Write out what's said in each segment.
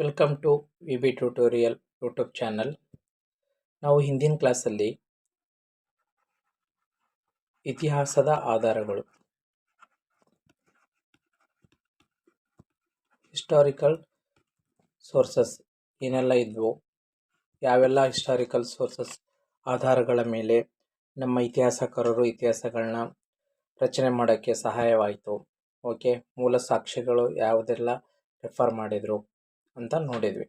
Welcome to V B tutorial YouTube channel ನಾವು ಹಿಂದಿನ ಕ್ಲಾಸಲ್ಲಿ ಇತಿಹಾಸದ ಆಧಾರಗಳು ಹಿಸ್ಟಾರಿಕಲ್ ಸೋರ್ಸಸ್ ಏನೆಲ್ಲ ಇದ್ವು, ಯಾವೆಲ್ಲ ಹಿಸ್ಟಾರಿಕಲ್ ಸೋರ್ಸಸ್ ಆಧಾರಗಳ ಮೇಲೆ ನಮ್ಮ ಇತಿಹಾಸಕಾರರು ಇತಿಹಾಸಗಳನ್ನ ರಚನೆ ಮಾಡೋಕ್ಕೆ ಸಹಾಯವಾಯಿತು. ಓಕೆ ಮೂಲ ಸಾಕ್ಷ್ಯಗಳು ಯಾವುದೆಲ್ಲ ರೆಫರ್ ಮಾಡಿದರು. ಅಂತ ನೋಡಿದ್ವಿ.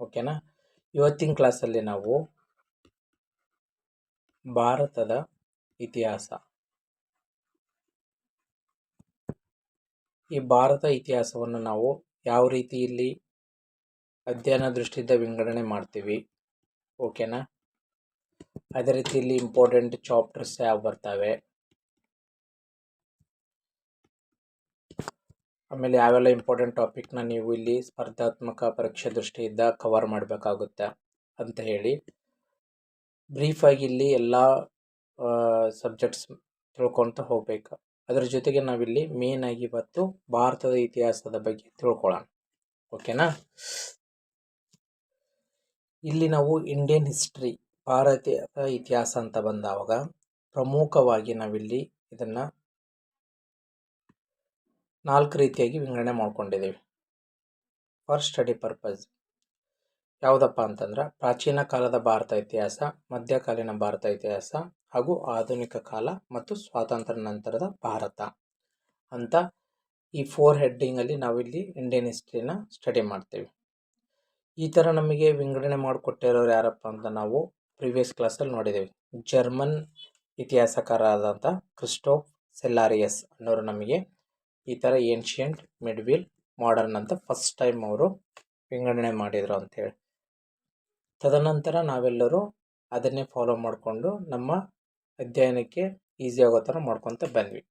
ಓಕೆನಾ? ಇವತ್ತಿನ ಕ್ಲಾಸಲ್ಲಿ ನಾವು ಭಾರತದ ಇತಿಹಾಸ. ಈ ಭಾರತ ಇತಿಹಾಸವನ್ನು ನಾವು ಯಾವ ರೀತಿಯಲ್ಲಿ ಅಧ್ಯಯನ ದೃಷ್ಟಿಯಿಂದ ವಿಂಗಡಣೆ ಮಾಡ್ತೀವಿ? ಓಕೆನಾ? ಅದೇ ರೀತಿಯಲ್ಲಿ ಇಂಪಾರ್ಟೆಂಟ್ ಚಾಪ್ಟರ್ಸ್ ಯಾವ ಬರ್ತವೆ? ಆಮೇಲೆ ಯಾವೆಲ್ಲ ಇಂಪಾರ್ಟೆಂಟ್ ಟಾಪಿಕ್ನ ನೀವು ಇಲ್ಲಿ ಸ್ಪರ್ಧಾತ್ಮಕ ಪರೀಕ್ಷೆ ದೃಷ್ಟಿಯಿಂದ ಕವರ್ ಮಾಡಬೇಕಾಗುತ್ತೆ ಅಂತ ಹೇಳಿ. ಬ್ರೀಫಾಗಿ ಇಲ್ಲಿ ಎಲ್ಲ ಸಬ್ಜೆಕ್ಟ್ಸ್ ತಿಳ್ಕೊತ ಹೋಗ್ಬೇಕು. ಅದರ ಜೊತೆಗೆ ನಾವಿಲ್ಲಿ ಮೇನ್ ಆಗಿ ಇವತ್ತು ಭಾರತದ ಇತಿಹಾಸದ ಬಗ್ಗೆ ತಿಳ್ಕೊಳ್ಳೋಣ. ಓಕೆನಾ ಇಲ್ಲಿ ನಾವು ಇಂಡಿಯನ್ ಹಿಸ್ಟ್ರಿ ಭಾರತೀಯ ಇತಿಹಾಸ ಅಂತ ಬಂದಾವಾಗ ಪ್ರಮುಖವಾಗಿ ನಾವಿಲ್ಲಿ ಇದನ್ನು ನಾಲ್ಕು ರೀತಿಯಾಗಿ ವಿಂಗಡಣೆ ಮಾಡ್ಕೊಂಡಿದ್ದೀವಿ. ಫಾರ್ ಸ್ಟಡಿ ಪರ್ಪಸ್ ಯಾವುದಪ್ಪ ಅಂತಂದ್ರೆ, ಪ್ರಾಚೀನ ಕಾಲದ ಭಾರತ ಇತಿಹಾಸ, ಮಧ್ಯಕಾಲೀನ ಭಾರತ ಇತಿಹಾಸ ಹಾಗೂ ಆಧುನಿಕ ಕಾಲ ಮತ್ತು ಸ್ವಾತಂತ್ರ್ಯ ನಂತರದ ಭಾರತ ಅಂತ ಈ ಫೋರ್ ಹೆಡ್ಡಿಂಗಲ್ಲಿ ನಾವಿಲ್ಲಿ ಇಂಡಿಯನ್ ಹಿಸ್ಟ್ರಿನ ಸ್ಟಡಿ ಮಾಡ್ತೀವಿ. ಈ ಥರ ನಮಗೆ ವಿಂಗಡಣೆ ಮಾಡಿಕೊಟ್ಟಿರೋರು ಯಾರಪ್ಪ ಅಂತ ನಾವು ಪ್ರಿವಿಯಸ್ ಕ್ಲಾಸಲ್ಲಿ ನೋಡಿದ್ದೀವಿ. ಜರ್ಮನ್ ಇತಿಹಾಸಕಾರರಾದಂಥ ಕ್ರಿಸ್ಟೋಫ್ ಸೆಲ್ಲಾರಿಯಸ್ ಅನ್ನೋರು ನಮಗೆ ಈ ಥರ ಏನ್ಷಿಯಂಟ್ ಮಿಡ್ವಿಲ್ ಮಾಡರ್ನ್ ಅಂತ ಫಸ್ಟ್ ಟೈಮ್ ಅವರು ವಿಂಗಡಣೆ ಮಾಡಿದರು ಅಂಥೇಳಿ ತದನಂತರ ನಾವೆಲ್ಲರೂ ಅದನ್ನೇ ಫಾಲೋ ಮಾಡಿಕೊಂಡು ನಮ್ಮ ಅಧ್ಯಯನಕ್ಕೆ ಈಸಿ ಆಗೋ ಥರ ಮಾಡ್ಕೊತ ಬಂದ್ವಿ.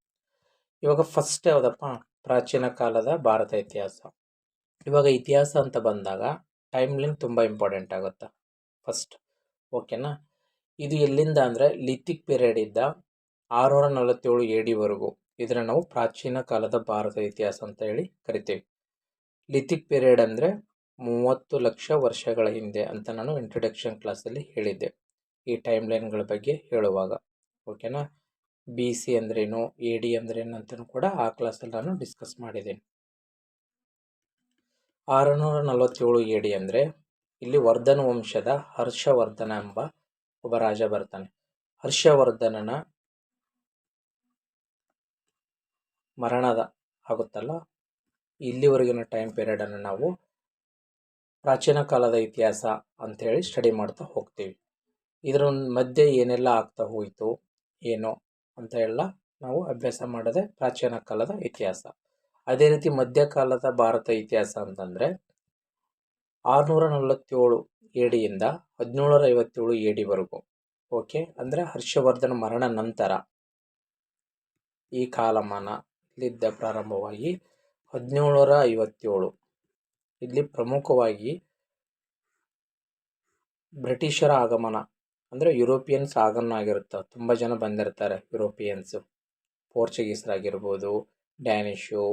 ಇವಾಗ ಫಸ್ಟ್ ಯಾವುದಪ್ಪ? ಪ್ರಾಚೀನ ಕಾಲದ ಭಾರತ ಇತಿಹಾಸ. ಇವಾಗ ಇತಿಹಾಸ ಅಂತ ಬಂದಾಗ ಟೈಮ್ ಲೈನ್ ತುಂಬ ಇಂಪಾರ್ಟೆಂಟ್ ಆಗುತ್ತೆ. ಫಸ್ಟ್ ಓಕೆನಾ ಇದು ಎಲ್ಲಿಂದ ಅಂದರೆ ಲಿಥಿಕ್ ಪೀರಿಯಡ್ ಇದ್ದ ಆರುನೂರ ನಲವತ್ತೇಳು ಎ ಡಿವರೆಗೂ ಇದನ್ನು ನಾವು ಪ್ರಾಚೀನ ಕಾಲದ ಭಾರತ ಇತಿಹಾಸ ಅಂತ ಹೇಳಿ ಕರಿತೀವಿ. ಲಿಥಿಕ್ ಪೀರಿಯಡ್ ಅಂದರೆ ಮೂವತ್ತು ಲಕ್ಷ ವರ್ಷಗಳ ಹಿಂದೆ ಅಂತ ನಾನು ಇಂಟ್ರೊಡಕ್ಷನ್ ಕ್ಲಾಸಲ್ಲಿ ಹೇಳಿದ್ದೆ. ಈ ಟೈಮ್ ಲೈನ್ಗಳ ಬಗ್ಗೆ ಹೇಳುವಾಗ. ಓಕೆನಾ ಬಿ ಸಿ ಅಂದ್ರೇನು ಎ ಡಿ ಅಂದ್ರೇನು ಅಂತಲೂ ಕೂಡ ಆ ಕ್ಲಾಸಲ್ಲಿ ನಾನು ಡಿಸ್ಕಸ್ ಮಾಡಿದ್ದೀನಿ. ಆರುನೂರ ನಲವತ್ತೇಳು ಎ ಡಿ ಅಂದರೆ ಇಲ್ಲಿ ವರ್ಧನ ವಂಶದ ಹರ್ಷವರ್ಧನ ಎಂಬ ಒಬ್ಬ ರಾಜ ಬರ್ತಾನೆ. ಹರ್ಷವರ್ಧನನ ಮರಣದ ಆಗುತ್ತಲ್ಲ. ಇಲ್ಲಿವರೆಗಿನ ಟೈಮ್ ಪೀರಿಯಡನ್ನು ನಾವು ಪ್ರಾಚೀನ ಕಾಲದ ಇತಿಹಾಸ ಅಂಥೇಳಿ ಸ್ಟಡಿ ಮಾಡ್ತಾ ಹೋಗ್ತೀವಿ. ಇದರ ಮಧ್ಯೆ ಏನೆಲ್ಲ ಆಗ್ತಾ ಹೋಯಿತು, ಏನು ಅಂತ ಎಲ್ಲ ನಾವು ಅಭ್ಯಾಸ ಮಾಡೋದೇ ಪ್ರಾಚೀನ ಕಾಲದ ಇತಿಹಾಸ. ಅದೇ ರೀತಿ ಮಧ್ಯಕಾಲದ ಭಾರತ ಇತಿಹಾಸ ಅಂತಂದರೆ ಆರುನೂರ ನಲವತ್ತೇಳು ಎಡಿಯಿಂದ ಹದಿನೇಳರ ಐವತ್ತೇಳು ಎಡಿವರೆಗೂ ಓಕೆ ಅಂದರೆ ಹರ್ಷವರ್ಧನ ಮರಣ ನಂತರ ಈ ಕಾಲಮಾನ ಇಲ್ಲಿದ್ದ ಪ್ರಾರಂಭವಾಗಿ ಹದಿನೇಳರ ಐವತ್ತೇಳು ಇಲ್ಲಿ ಪ್ರಮುಖವಾಗಿ ಬ್ರಿಟಿಷರ ಆಗಮನ, ಅಂದರೆ ಯುರೋಪಿಯನ್ಸ್ ಆಗಮನ ಆಗಿರುತ್ತೆ. ತುಂಬ ಜನ ಬಂದಿರ್ತಾರೆ ಯುರೋಪಿಯನ್ಸು. ಪೋರ್ಚುಗೀಸ್ರಾಗಿರ್ಬೋದು ಡ್ಯಾನಿಷು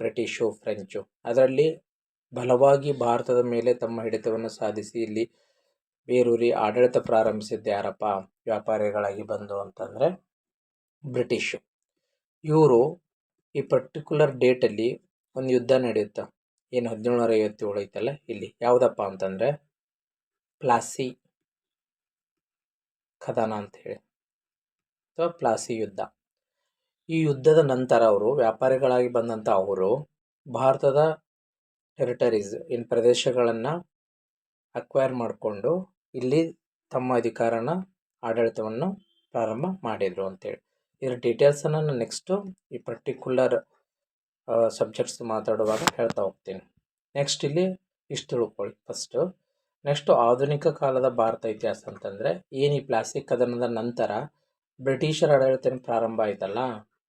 ಬ್ರಿಟಿಷು, ಫ್ರೆಂಚು. ಅದರಲ್ಲಿ ಬಲವಾಗಿ ಭಾರತದ ಮೇಲೆ ತಮ್ಮ ಹಿಡಿತವನ್ನು ಸಾಧಿಸಿ ಇಲ್ಲಿ ಬೇರೂರಿ ಆಡಳಿತ ಪ್ರಾರಂಭಿಸಿದ್ದು ಯಾರಪ್ಪ? ವ್ಯಾಪಾರಿಗಳಾಗಿ ಬಂದು ಅಂತಂದರೆ ಬ್ರಿಟಿಷು. ಇವರು ಈ ಪರ್ಟಿಕ್ಯುಲರ್ ಡೇಟಲ್ಲಿ ಒಂದು ಯುದ್ಧ ನಡೆಯುತ್ತೆ? ಏನು ಹದಿನೇಳುನೂರ ಐವತ್ತೇಳು ಐತಲ್ಲ ಇಲ್ಲಿ. ಯಾವುದಪ್ಪ ಅಂತಂದರೆ ಪ್ಲಾಸಿ ಅಂತ ಹೇಳಿ ಅಥವಾ ಪ್ಲಾಸಿ ಯುದ್ಧ. ಈ ಯುದ್ಧದ ನಂತರ ಅವರು, ವ್ಯಾಪಾರಿಗಳಾಗಿ ಬಂದಂಥ ಅವರು ಭಾರತದ ಟೆರಿಟರೀಸ್ ಏನು ಪ್ರದೇಶಗಳನ್ನು ಅಕ್ವೈರ್ ಮಾಡಿಕೊಂಡು ಇಲ್ಲಿ ತಮ್ಮ ಅಧಿಕಾರನ, ಆಡಳಿತವನ್ನು ಪ್ರಾರಂಭ ಮಾಡಿದರು ಅಂತೇಳಿ ಇದರ ಡೀಟೇಲ್ಸನ್ನು ನಾನು ನೆಕ್ಸ್ಟು ಈ ಪರ್ಟಿಕ್ಯುಲರ್ ಸಬ್ಜೆಕ್ಟ್ಸ್ ಮಾತಾಡುವಾಗ ಹೇಳ್ತಾ ಹೋಗ್ತೀನಿ. ನೆಕ್ಸ್ಟ್ ಇಲ್ಲಿ ಇಷ್ಟು ತಿಳ್ಕೊಳ್ಳಿ ಫಸ್ಟು ನೆಕ್ಸ್ಟು ಆಧುನಿಕ ಕಾಲದ ಭಾರತ ಇತಿಹಾಸ ಅಂತಂದರೆ ಏನು ಈ ಪ್ಲಾಸ್ಟಿಕ್ ಕದನದ ನಂತರ ಬ್ರಿಟಿಷರ ಆಡಳಿತನ ಪ್ರಾರಂಭ ಆಯ್ತಲ್ಲ?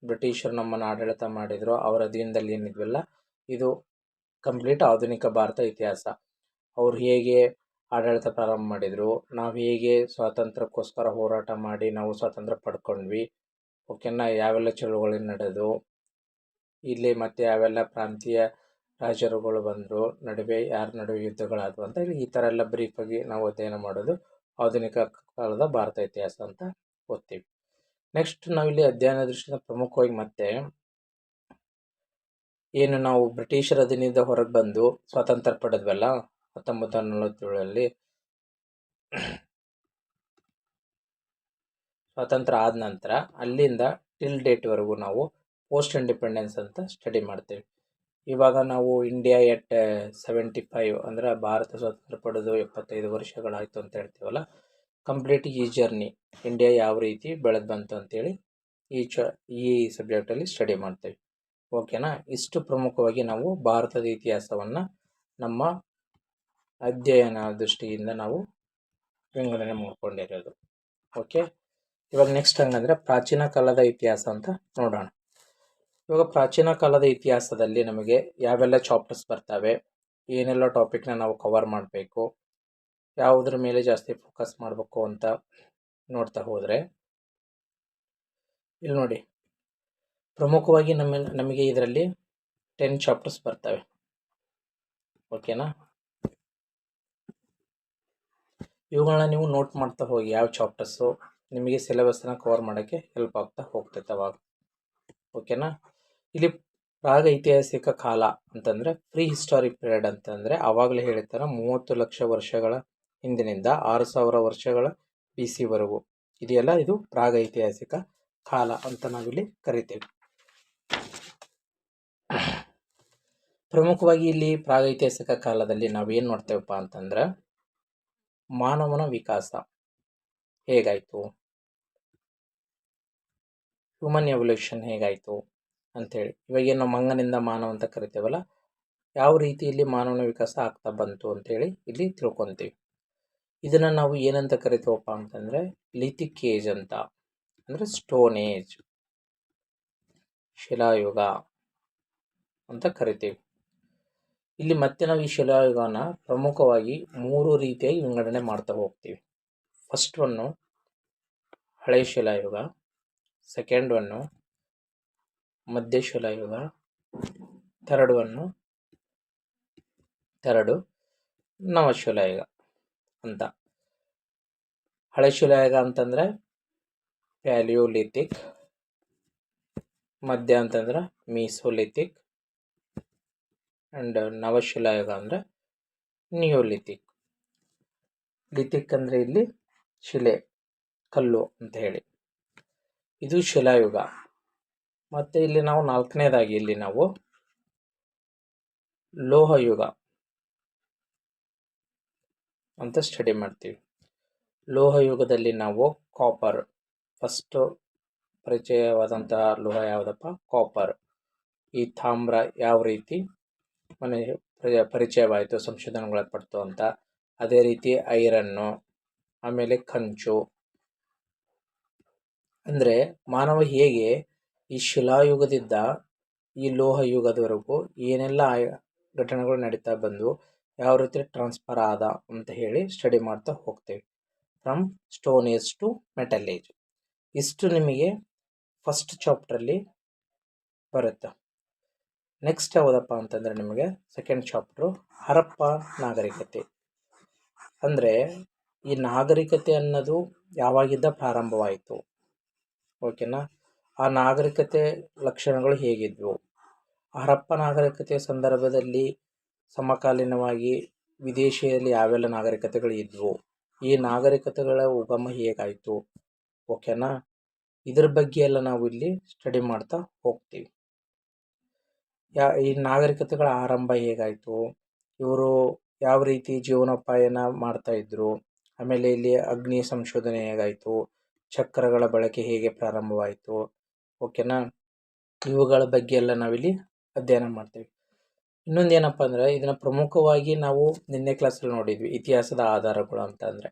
ಬ್ರಿಟಿಷರು ನಮ್ಮನ್ನು ಆಡಳಿತ ಮಾಡಿದರು, ಅವರ ಅಧೀನದಲ್ಲಿ ಏನಿದ್ವಲ್ಲ ಇದು ಕಂಪ್ಲೀಟ್ ಆಧುನಿಕ ಭಾರತ ಇತಿಹಾಸ. ಅವ್ರು ಹೇಗೆ ಆಡಳಿತ ಪ್ರಾರಂಭ ಮಾಡಿದರು? ನಾವು ಹೇಗೆ ಸ್ವಾತಂತ್ರ್ಯಕ್ಕೋಸ್ಕರ ಹೋರಾಟ ಮಾಡಿ ನಾವು ಸ್ವಾತಂತ್ರ್ಯ ಪಡ್ಕೊಂಡ್ವಿ? ಓಕೆನಾ? ಯಾವೆಲ್ಲ ಚಳುವಳಿ ನಡೆದು, ಇಲ್ಲಿ ಮತ್ತು ಯಾವೆಲ್ಲ ಪ್ರಾಂತೀಯ ರಾಜರುಗಳು ಬಂದರು, ನಡುವೆ ಯಾರ ನಡುವೆ ಯುದ್ಧಗಳಾದವು ಅಂತ ಈ ಥರ ಎಲ್ಲ ಬ್ರೀಫಾಗಿ ನಾವು ಅಧ್ಯಯನ ಮಾಡೋದು ಆಧುನಿಕ ಕಾಲದ ಭಾರತ ಇತಿಹಾಸ ಅಂತ ಓದ್ತೀವಿ. ನೆಕ್ಸ್ಟ್ ನಾವಿಲ್ಲಿ ಅಧ್ಯಯನ ದೃಷ್ಟಿಯಿಂದ ಪ್ರಮುಖವಾಗಿ ಮತ್ತೆ ಏನು ನಾವು ಬ್ರಿಟಿಷರ ಅಧೀನದಿಂದ ಹೊರಗೆ ಬಂದು ಸ್ವಾತಂತ್ರ್ಯ ಪಡೆದ್ವಲ್ಲ, ಹತ್ತೊಂಬತ್ತು ನೂರ ನಲವತ್ತೇಳರಲ್ಲಿ ಸ್ವಾತಂತ್ರ್ಯ ಆದ ನಂತರ ಅಲ್ಲಿಂದ ಟಿಲ್ ಡೇಟ್ವರೆಗೂ ನಾವು ಪೋಸ್ಟ್ ಇಂಡಿಪೆಂಡೆನ್ಸ್ ಅಂತ ಸ್ಟಡಿ ಮಾಡ್ತೀವಿ. ಇವಾಗ ನಾವು ಇಂಡಿಯಾ ಎಟ್ ಸೆವೆಂಟಿ ಫೈವ್ ಅಂದರೆ ಭಾರತ ಸ್ವಾತಂತ್ರ್ಯ ಪಡೆದು ಎಪ್ಪತ್ತೈದು ವರ್ಷಗಳಾಯಿತು ಅಂತ ಹೇಳ್ತೀವಲ್ಲ ಕಂಪ್ಲೀಟ್ ಈ ಜರ್ನಿ ಇಂಡಿಯಾ ಯಾವ ರೀತಿ ಬೆಳೆದು ಬಂತು ಅಂತೇಳಿ ಈ ಚ, ಈ ಸಬ್ಜೆಕ್ಟಲ್ಲಿ ಸ್ಟಡಿ ಮಾಡ್ತೀವಿ. ಓಕೆನಾ ಇಷ್ಟು ಪ್ರಮುಖವಾಗಿ ನಾವು ಭಾರತದ ಇತಿಹಾಸವನ್ನು ನಮ್ಮ ಅಧ್ಯಯನ ದೃಷ್ಟಿಯಿಂದ ನಾವು ವಿಂಗಡಣೆ ಮಾಡ್ಕೊಂಡಿರೋದು. ಓಕೆ ಇವಾಗ ನೆಕ್ಸ್ಟ್ ಹಂಗಂದ್ರೆ ಪ್ರಾಚೀನ ಕಾಲದ ಇತಿಹಾಸ ಅಂತ ನೋಡೋಣ. ಇವಾಗ ಪ್ರಾಚೀನ ಕಾಲದ ಇತಿಹಾಸದಲ್ಲಿ ನಮಗೆ ಯಾವೆಲ್ಲ ಚಾಪ್ಟರ್ಸ್ ಬರ್ತವೆ, ಏನೆಲ್ಲ ಟಾಪಿಕ್ನ ನಾವು ಕವರ್ ಮಾಡಬೇಕು, ಯಾವುದ್ರ ಮೇಲೆ ಜಾಸ್ತಿ ಫೋಕಸ್ ಮಾಡಬೇಕು ಅಂತ ನೋಡ್ತಾ ಹೋದರೆ, ಇಲ್ಲಿ ನೋಡಿ. ಪ್ರಮುಖವಾಗಿ ನಮ್ಮ, ನಮಗೆ ಇದರಲ್ಲಿ ಟೆನ್ ಚಾಪ್ಟರ್ಸ್ ಬರ್ತವೆ. ಓಕೆನಾ ಇವುಗಳನ್ನ ನೀವು ನೋಟ್ ಮಾಡ್ತಾ ಹೋಗಿ, ಯಾವ ಚಾಪ್ಟರ್ಸು ನಿಮಗೆ ಸಿಲೆಬಸ್ನ ಕವರ್ ಮಾಡೋಕ್ಕೆ ಹೆಲ್ಪ್ ಆಗ್ತಾ ಹೋಗ್ತೈತೆ ಅವಾಗ. ಓಕೆನಾ ಇಲ್ಲಿ ಪ್ರಾಗ ಐತಿಹಾಸಿಕ ಕಾಲ ಅಂತಂದರೆ ಪ್ರೀ ಹಿಸ್ಟಾರಿಕ್ ಪೀರಿಯಡ್ ಅಂತಂದರೆ ಆವಾಗಲೇ ಹೇಳ್ತಾರೆ ಮೂವತ್ತು ಲಕ್ಷ ವರ್ಷಗಳ ಹಿಂದಿನಿಂದ ಆರು ಸಾವಿರ ವರ್ಷಗಳ ಬಿ ಸಿವರೆಗೂ ಇದೆಯಲ್ಲ? ಇದು ಪ್ರಾಗ ಐತಿಹಾಸಿಕ ಕಾಲ ಅಂತ ನಾವಿಲ್ಲಿ ಕರಿತೇವೆ. ಪ್ರಮುಖವಾಗಿ ಇಲ್ಲಿ ಪ್ರಾಗೈತಿಹಾಸಿಕ ಕಾಲದಲ್ಲಿ ನಾವೇನು ನೋಡ್ತೇವಪ್ಪ ಅಂತಂದ್ರೆ ಮಾನವನ ವಿಕಾಸ. ಹೇಗಾಯಿತು? ಹ್ಯೂಮನ್ ಎವಲ್ಯೂಷನ್ ಹೇಗಾಯಿತು ಅಂಥೇಳಿ. ಇವಾಗ ಏನು ಮಂಗನಿಂದ ಮಾನವ ಅಂತ ಕರಿತೇವಲ್ಲ, ಯಾವ ರೀತಿಯಲ್ಲಿ ಮಾನವನ ವಿಕಾಸ ಆಗ್ತಾ ಬಂತು ಅಂತೇಳಿ ಇಲ್ಲಿ ತಿಳ್ಕೊತೀವಿ. ಇದನ್ನು ನಾವು ಏನಂತ ಕರಿತೀವಪ್ಪ ಅಂತಂದರೆ ಲಿಥಿಕ್ ಏಜ್ ಅಂತ, ಅಂದರೆ ಸ್ಟೋನ್ ಏಜ್ ಶಿಲಾಯುಗ ಅಂತ ಕರಿತೀವಿ. ಇಲ್ಲಿ ಮತ್ತೆ ನಾವು ಈ ಶಿಲಾಯುಗನ ಪ್ರಮುಖವಾಗಿ ಮೂರು ರೀತಿಯಾಗಿ ವಿಂಗಡಣೆ ಮಾಡ್ತಾ ಹೋಗ್ತೀವಿ. ಫಸ್ಟ್ ಒನ್ನು ಹಳೆ ಶಿಲಾಯುಗ ಸೆಕೆಂಡ್ ಒನ್ನು ಮಧ್ಯ ಶಿಲಾಯುಗ ಥರ್ಡ್ ಒನ್ನು ಥರ್ಡು ನವಶಿಲಾಯುಗ ಅಂತ. ಹಳೆ ಶಿಲಾಯುಗ ಅಂತಂದರೆ ಪ್ಯಾಲಿಯೋಲಿಥಿಕ್ ಮಧ್ಯ ಅಂತಂದ್ರೆ ಮೀಸೋಲಿಥಿಕ್ ಆ್ಯಂಡ್ ನವಶಿಲಾಯುಗ ಅಂದರೆ ನಿಯೋಲಿಥಿಕ್ ಲಿಥಿಕ್ ಅಂದರೆ ಇಲ್ಲಿ ಶಿಲೆ, ಕಲ್ಲು ಅಂತ ಹೇಳಿ. ಇದು ಶಿಲಾಯುಗ. ಮತ್ತು ಇಲ್ಲಿ ನಾವು ನಾಲ್ಕನೇದಾಗಿ ಇಲ್ಲಿ ನಾವು ಲೋಹಯುಗ ಅಂತ ಸ್ಟಡಿ ಮಾಡ್ತೀವಿ. ಲೋಹಯುಗದಲ್ಲಿ ನಾವು ಕಾಪರ್ ಫಸ್ಟು ಪರಿಚಯವಾದಂತಹ ಲೋಹ ಯಾವುದಪ್ಪ? ಕಾಪರ್ ಈ ತಾಮ್ರ ಯಾವ ರೀತಿ? ಮನೆ ಪರಿಚಯವಾಯಿತು ಸಂಶೋಧನೆಗೊಳಪಡ್ತು ಅಂತ. ಅದೇ ರೀತಿ ಐರನ್ನು ಆಮೇಲೆ ಕಂಚು. ಅಂದರೆ ಮಾನವ ಹೇಗೆ ಈ ಶಿಲಾಯುಗದಿಂದ ಈ ಲೋಹ ಯುಗದವರೆಗೂ ಏನೆಲ್ಲ ಘಟನೆಗಳು ನಡೀತಾ ಬಂದು ಯಾವ ರೀತಿ ಟ್ರಾನ್ಸ್ಫರ್ ಆದ ಅಂತ ಹೇಳಿ ಸ್ಟಡಿ ಮಾಡ್ತಾ ಹೋಗ್ತೇವೆ. From stone age to metal age ಇಷ್ಟು ನಿಮಗೆ ಫಸ್ಟ್ ಚಾಪ್ಟ್ರಲ್ಲಿ ಬರುತ್ತೆ. ನೆಕ್ಸ್ಟ್ ಯಾವುದಪ್ಪ ಅಂತಂದರೆ ನಿಮಗೆ ಸೆಕೆಂಡ್ ಚಾಪ್ಟ್ರು ಹರಪ್ಪ ನಾಗರಿಕತೆ. ಅಂದರೆ ಈ ನಾಗರಿಕತೆ ಅನ್ನೋದು ಯಾವಾಗಿದ್ದ ಪ್ರಾರಂಭವಾಯಿತು? ಓಕೆನಾ? ಆ ನಾಗರಿಕತೆ ಲಕ್ಷಣಗಳು ಹೇಗಿದ್ವು? ಹರಪ್ಪ ನಾಗರಿಕತೆಯ ಸಂದರ್ಭದಲ್ಲಿ ಸಮಕಾಲೀನವಾಗಿ ವಿದೇಶಿಯಲ್ಲಿ ಯಾವೆಲ್ಲ ನಾಗರಿಕತೆಗಳು ಇದ್ವು? ಈ ನಾಗರಿಕತೆಗಳ ಉಗಮ ಹೇಗಾಯಿತು? ಓಕೆನಾ? ಇದ್ರ ಬಗ್ಗೆ ಎಲ್ಲ ನಾವು ಇಲ್ಲಿ ಸ್ಟಡಿ ಮಾಡ್ತಾ ಹೋಗ್ತೀವಿ. ಯಾ, ಈ ನಾಗರಿಕತೆಗಳ ಆರಂಭ ಹೇಗಾಯಿತು? ಇವರು ಯಾವ ರೀತಿ ಜೀವನೋಪಾಯನ ಮಾಡ್ತಾ ಇದ್ರು? ಆಮೇಲೆ ಇಲ್ಲಿ ಅಗ್ನಿ ಸಂಶೋಧನೆ ಹೇಗಾಯಿತು ಚಕ್ರಗಳ ಬಳಕೆ ಹೇಗೆ ಪ್ರಾರಂಭವಾಯಿತು ಓಕೆನಾ ಇವುಗಳ ಬಗ್ಗೆ ಎಲ್ಲ ನಾವಿಲ್ಲಿ ಅಧ್ಯಯನ ಮಾಡ್ತೀವಿ. ಇನ್ನೊಂದು ಏನಪ್ಪ ಅಂದರೆ, ಇದನ್ನು ಪ್ರಮುಖವಾಗಿ ನಾವು ನಿನ್ನೆ ಕ್ಲಾಸಲ್ಲಿ ನೋಡಿದ್ವಿ, ಇತಿಹಾಸದ ಆಧಾರಗಳು ಅಂತ ಅಂದರೆ.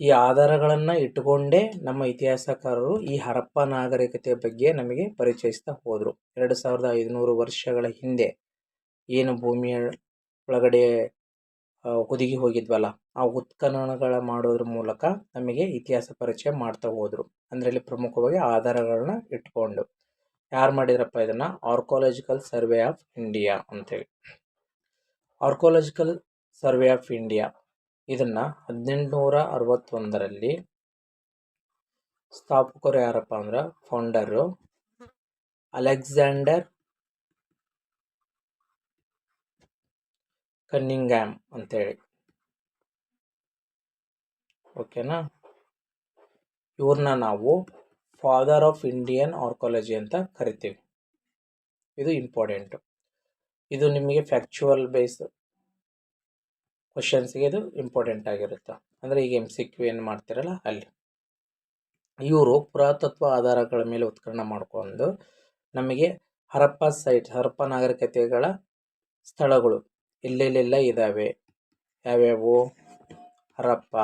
ಈ ಆಧಾರಗಳನ್ನು ಇಟ್ಟುಕೊಂಡೇ ನಮ್ಮ ಇತಿಹಾಸಕಾರರು ಈ ಹರಪ್ಪ ನಾಗರಿಕತೆಯ ಬಗ್ಗೆ ನಮಗೆ ಪರಿಚಯಿಸ್ತಾ ಹೋದರು. ಎರಡು ಸಾವಿರದ ಐದುನೂರು ವರ್ಷಗಳ ಹಿಂದೆ, ಏನು ಭೂಮಿಯ ಒಳಗಡೆ ಹುದುಗಿ ಹೋಗಿದ್ವಲ್ಲ ಆ ಉತ್ಖನನಗಳ ಮಾಡೋದ್ರ ಮೂಲಕ ನಮಗೆ ಇತಿಹಾಸ ಪರಿಚಯ ಮಾಡ್ತಾ ಹೋದರು. ಅಂದರೆ ಇಲ್ಲಿ ಪ್ರಮುಖವಾಗಿ ಆಧಾರಗಳನ್ನ ಇಟ್ಕೊಂಡು. ಯಾರು ಮಾಡಿದ್ರಪ್ಪ ಇದನ್ನು? ಆರ್ಕೋಲಾಜಿಕಲ್ ಸರ್ವೆ ಆಫ್ ಇಂಡಿಯಾ ಅಂತೇಳಿ ಆರ್ಕೋಲಾಜಿಕಲ್ ಸರ್ವೆ ಆಫ್ ಇಂಡಿಯಾ ಇದನ್ನು ಹದಿನೆಂಟುನೂರ ಅರವತ್ತೊಂದರಲ್ಲಿ ಸ್ಥಾಪಕರು ಯಾರಪ್ಪ ಅಂದ್ರೆ ಫೌಂಡರು ಅಲೆಕ್ಸಾಂಡರ್ ಕನ್ನಿಂಗ್ಯಾಮ್ ಅಂತೇಳಿ. ಓಕೆನಾ? ಇವ್ರನ್ನ ನಾವು ಫಾದರ್ ಆಫ್ ಇಂಡಿಯನ್ ಆರ್ಕಾಲಜಿ ಅಂತ ಕರಿತೀವಿ. ಇದು ಇಂಪಾರ್ಟೆಂಟು ಇದು ನಿಮಗೆ ಫ್ಯಾಕ್ಚುವಲ್ ಬೇಸ್ ಕ್ವಶನ್ಸ್ಗೆ ಇದು ಇಂಪಾರ್ಟೆಂಟ್ ಆಗಿರುತ್ತೆ. ಅಂದರೆ ಈಗ ಎಂ ಸಿ ಕ್ಯೂ ಏನು ಮಾಡ್ತಿರಲ್ಲ ಅಲ್ಲಿ. ಇವರು ಪುರಾತತ್ವ ಆಧಾರಗಳ ಮೇಲೆ ಉತ್ಕರಣ ಮಾಡಿಕೊಂಡು ನಮಗೆ ಹರಪ್ಪ ಸೈಟ್ ಹರಪ್ಪ ನಾಗರಿಕತೆಗಳ ಸ್ಥಳಗಳು ಎಲ್ಲೆಲ್ಲೆಲ್ಲ ಇದ್ದಾವೆ ಯಾವ್ಯಾವು? ಹರಪ್ಪ,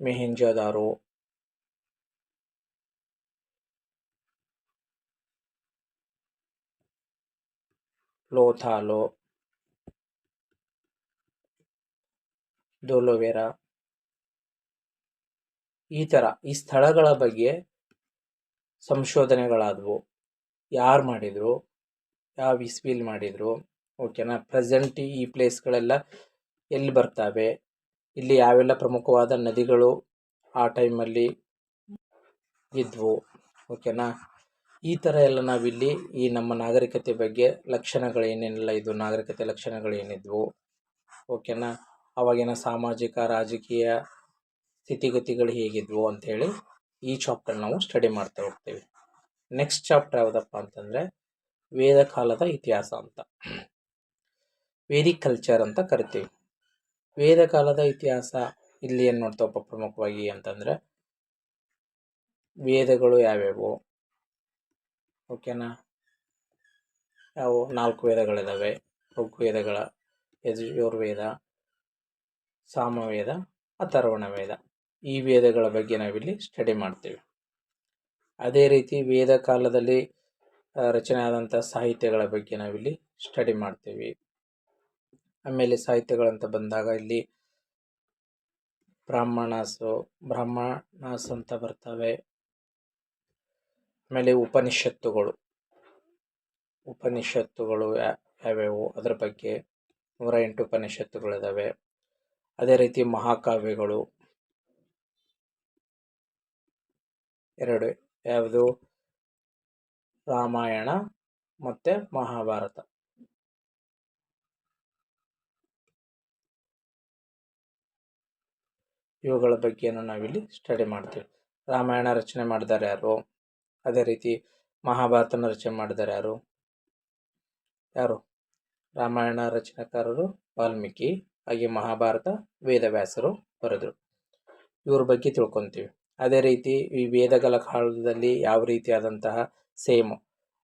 ಮೆಹಿಂಜೋದಾರು, ಲೋಥಾಲೋ ಡೋಲೋವೆರಾ ಈ ಥರ ಈ ಸ್ಥಳಗಳ ಬಗ್ಗೆ ಸಂಶೋಧನೆಗಳಾದವು. ಯಾರು ಮಾಡಿದರು? ಯಾವ ಇಸ್ವಿಲ್ ಮಾಡಿದರು. ಓಕೆನಾ ಪ್ರೆಸೆಂಟ್ ಈ ಪ್ಲೇಸ್ಗಳೆಲ್ಲ ಎಲ್ಲಿ ಬರ್ತವೆ? ಇಲ್ಲಿ ಯಾವೆಲ್ಲ ಪ್ರಮುಖವಾದ ನದಿಗಳು ಆ ಟೈಮಲ್ಲಿ ಇದ್ವು? ಓಕೆನಾ ಈ ಥರ ಎಲ್ಲ ನಾವಿಲ್ಲಿ ಈ ನಮ್ಮ ನಾಗರಿಕತೆ ಬಗ್ಗೆ ಲಕ್ಷಣಗಳು ಏನೇನೆಲ್ಲ ಇದ್ವು? ನಾಗರಿಕತೆ ಲಕ್ಷಣಗಳು ಏನಿದ್ವು? ಓಕೆನಾ ಅವಾಗಿನ ಸಾಮಾಜಿಕ, ರಾಜಕೀಯ ಸ್ಥಿತಿಗತಿಗಳು ಹೇಗಿದ್ವು ಅಂಥೇಳಿ ಈ ಚಾಪ್ಟರ್ ನಾವು ಸ್ಟಡಿ ಮಾಡ್ತಾ ಹೋಗ್ತೀವಿ. ನೆಕ್ಸ್ಟ್ ಚಾಪ್ಟರ್ ಯಾವುದಪ್ಪ ಅಂತಂದರೆ ವೇದ ಕಾಲದ ಇತಿಹಾಸ ಅಂತ. ವೇದಿಕ್ ಕಲ್ಚರ್ ಅಂತ ಕರಿತೀವಿ. ವೇದ ಕಾಲದ ಇತಿಹಾಸ ಇಲ್ಲಿ ಏನು ನೋಡ್ತಾವಪ್ಪ ಪ್ರಮುಖವಾಗಿ ಅಂತಂದರೆ ವೇದಗಳು ಯಾವ್ಯಾವು? ಓಕೆನಾ ಯಾವ ನಾಲ್ಕು ವೇದಗಳಿದ್ದಾವೆ ಋಗ್ವೇದಗಳ, ಯಜುರ್ವೇದ, ಸಾಮವೇದ ಅಥರ್ವಣ ವೇದ ಈ ವೇದಗಳ ಬಗ್ಗೆ ನಾವಿಲ್ಲಿ ಸ್ಟಡಿ ಮಾಡ್ತೀವಿ. ಅದೇ ರೀತಿ ವೇದ ಕಾಲದಲ್ಲಿ ರಚನೆ ಆದಂಥ ಸಾಹಿತ್ಯಗಳ ಬಗ್ಗೆ ನಾವಿಲ್ಲಿ ಸ್ಟಡಿ ಮಾಡ್ತೀವಿ. ಆಮೇಲೆ ಸಾಹಿತ್ಯಗಳಂತ ಬಂದಾಗ ಇಲ್ಲಿ ಬ್ರಾಹ್ಮಣಾಸು, ಬ್ರಾಹ್ಮಣಾಸ್ ಅಂತ ಬರ್ತವೆ. ಆಮೇಲೆ ಉಪನಿಷತ್ತುಗಳು. ಉಪನಿಷತ್ತುಗಳು ಯಾವ್ಯಾವು? ಅದರ ಬಗ್ಗೆ ನೂರ ಎಂಟು ಉಪನಿಷತ್ತುಗಳಿದ್ದಾವೆ ಅದೇ ರೀತಿ ಮಹಾಕಾವ್ಯಗಳು. ಎರಡು ಯಾವುದು? ರಾಮಾಯಣ ಮತ್ತು ಮಹಾಭಾರತ. ಇವುಗಳ ಬಗ್ಗೆಯನ್ನು ನಾವಿಲ್ಲಿ ಸ್ಟಡಿ ಮಾಡ್ತೀವಿ. ರಾಮಾಯಣ ರಚನೆ ಮಾಡಿದ್ದಾರೆ ಯಾರು? ಅದೇ ರೀತಿ ಮಹಾಭಾರತನ ರಚನೆ ಮಾಡಿದ್ದಾರೆ ಯಾರು? ಯಾರು? ರಾಮಾಯಣ ರಚನೆಕಾರರು ವಾಲ್ಮೀಕಿ, ಹಾಗೆ ಮಹಾಭಾರತ ವೇದವ್ಯಾಸರು ಬರೆದರು. ಇವ್ರ ಬಗ್ಗೆ ತಿಳ್ಕೊತೀವಿ. ಅದೇ ರೀತಿ ಈ ವೇದಗಳ ಕಾಲದಲ್ಲಿ ಯಾವ ರೀತಿಯಾದಂತಹ ಸೇಮ್.